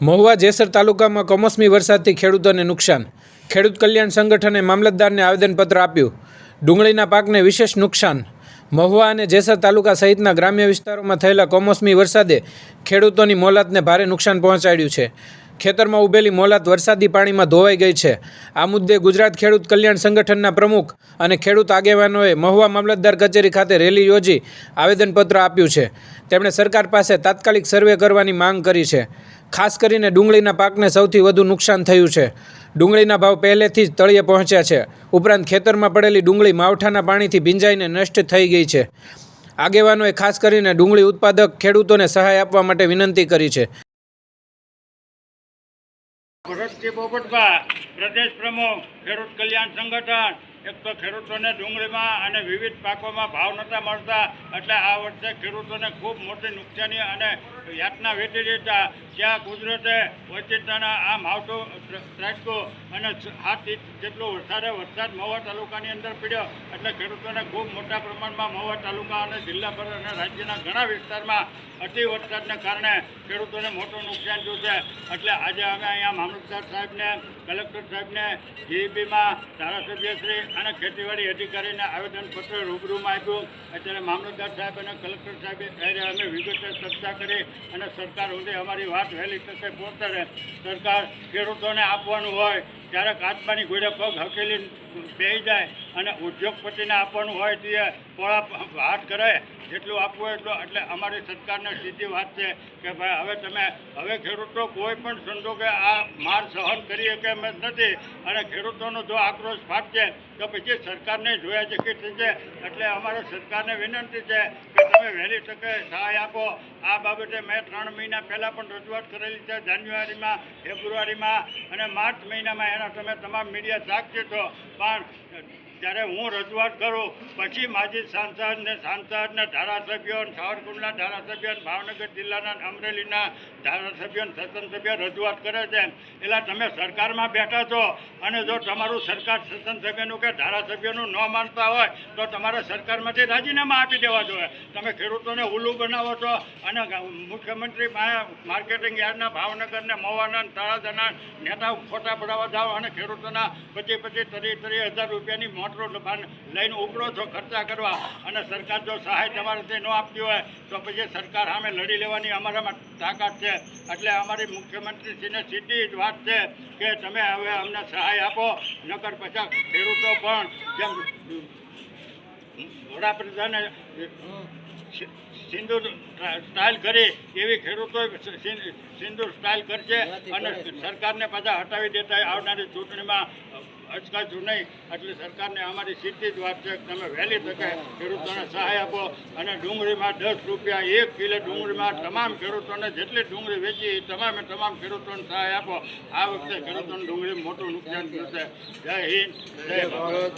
મહુવા જેસર તાલુકામાં કમોસમી વરસાદથી ખેડૂતોને નુકસાન. ખેડૂત કલ્યાણ સંગઠને મામલતદારને આવેદનપત્ર આપ્યું. ડુંગળીના પાકને વિશેષ નુકસાન. મહુવા અને જેસર તાલુકા સહિતના ગ્રામ્ય વિસ્તારોમાં થયેલા કમોસમી વરસાદે ખેડૂતોની મોલાતને ભારે નુકસાન પહોંચાડ્યું છે. ખેતરમાં ઉભેલી મોલાત વરસાદી પાણીમાં ધોવાઈ ગઈ છે. આ મુદ્દે ગુજરાત ખેડૂત કલ્યાણ સંગઠનના પ્રમુખ અને ખેડૂત આગેવાનોએ મહુવા મામલતદાર કચેરી ખાતે રેલી યોજી આવેદનપત્ર આપ્યું છે. તેમણે સરકાર પાસે તાત્કાલિક સર્વે કરવાની માંગ કરી છે. ખાસ કરીને ડુંગળીના પાકને સૌથી વધુ નુકસાન થયું છે. ડુંગળીના ભાવ પહેલેથી જ તળિયે પહોંચ્યા છે. ઉપરાંત ખેતરમાં પડેલી ડુંગળી માવઠાના પાણીથી ભીંજાઈને નષ્ટ થઈ ગઈ છે. આગેવાનોએ ખાસ કરીને ડુંગળી ઉત્પાદક ખેડૂતોને સહાય આપવા માટે વિનંતી કરી છે. ભરતજી પોપટભા પ્રદેશ પ્રમુખ ખેડૂત કલ્યાણ સંગઠન એક તો ખેડૂતોને ડુંગળીમાં અને વિવિધ પાકોમાં ભાવ નહોતા મળતા, એટલે આ વર્ષે ખેડૂતોને ખૂબ મોટી નુકસાની અને યાતના વેઠી રહેતા જ્યાં કુદરતે ઓચિંતાના આ માવઠું ત્રાટકો અને હાથ જેટલો વરસાદે વરસાદ મહુવા તાલુકાની અંદર પડ્યો, એટલે ખેડૂતોને ખૂબ મોટા પ્રમાણમાં મહુવા તાલુકા અને જિલ્લાભર અને રાજ્યના ઘણા વિસ્તારમાં અતિ વરસાદને કારણે ખેડૂતોને મોટું નુકસાન થયું છે. એટલે આજે અમે અહીંયા મામલતદાર સાહેબને, કલેક્ટર સાહેબને જીઈબીમાં ધારાસભ્યશ્રી અને ખેતીવાડી અધિકારીને આવેદનપત્ર રૂબરૂમાં આપ્યું. અત્યારે મામલતદાર સાહેબ અને કલેક્ટર સાહેબે ત્યારે અમે વિગતે ચર્ચા કરી અને સરકાર સુધી અમારી વાત વહેલી તકે પહોંચે સરકાર ખેડૂતોને આપવાનું હોય ત્યારે કાચબાની ઘોડે પગ હકેલી બેસી જાય અને ઉદ્યોગપતિને આપવાનું હોય તે પોળા હાથ કરે, જેટલું આપવું એટલું. એટલે અમારી સરકારને સીધી વાત છે કે ભાઈ, હવે તમે, હવે ખેડૂતો કોઈ પણ સંજોગે આ માર સહન કરી શકે એમ નથી. અને ખેડૂતોનો જો આક્રોશ ફાટશે, તો પછી સરકારને જોયા કે થશે એટલે અમારે સરકારને વિનંતી છે તમે વહેલી તકે સહાય આપો. આ બાબતે મેં ત્રણ મહિના પહેલાં પણ રજૂઆત કરેલી છે. જાન્યુઆરીમાં, ફેબ્રુઆરીમાં અને માર્ચ મહિનામાં એના તમે તમામ મીડિયા સાક્ષી છો. પણ જ્યારે હું રજૂઆત કરું, પછી માજી સાંસદ ને સાંસદ ને ધારાસભ્યો ને સાવરકુંડના ધારાસભ્યો ભાવનગર જિલ્લાના અમરેલીના ધારાસભ્યો સત્સંગ સત્સંગ રજૂઆત કરે છે. એટલે તમે સરકારમાં બેઠા છો અને જો તમારું સરકાર સત્સંગ સભ્યનું કે ધારાસભ્યનું ન માનતા હોય, તો તમારે સરકારમાંથી રાજીનામા આપી દેવા જોઈએ. તમે ખેડૂતોને ઉલ્લુ બનાવો છો અને મુખ્યમંત્રી માર્કેટિંગ યાર્ડના ભાવનગરને મવાના તળાજાના નેતાઓ ખોટા પડાવવા જાઓ અને ખેડૂતોના પચીસ પચીસ, ત્રીસ ત્રીસ હજાર રૂપિયાની મોટરો દુકાન લઈને ઉપડો છો ખર્ચા કરવા. અને સરકાર જો સહાય તમારાથી ન આપતી હોય તો પછી સરકાર સામે લડી લેવાની અમારામાં તાકાત છે. એટલે અમારી મુખ્યમંત્રીશ્રીને સીધી જ વાત છે કે તમે હવે અમને સહાય આપો નકર પછી ખેડૂતો પણ જેમ વડાપ્રધાને સિંદૂર સ્ટાઇલ કરી એવી ખેડૂતો સિંદૂર સ્ટાઇલ કરશે અને સરકારને પાછા હટાવી દેતા આવનારી ચૂંટણીમાં અચકાશું નહીં, એટલે સરકારને અમારી સીધી જ વાત છે તમે વહેલી તકે ખેડૂતોને સહાય આપો અને ડુંગળીમાં દસ રૂપિયા એક કિલો ડુંગળીમાં તમામ ખેડૂતોને જેટલી ડુંગળી વેચી એ તમામે તમામ ખેડૂતોને સહાય આપો. આ વખતે ખેડૂતોને ડુંગળી મોટું નુકસાન થશે. જય હિન્દ, જય ભારત.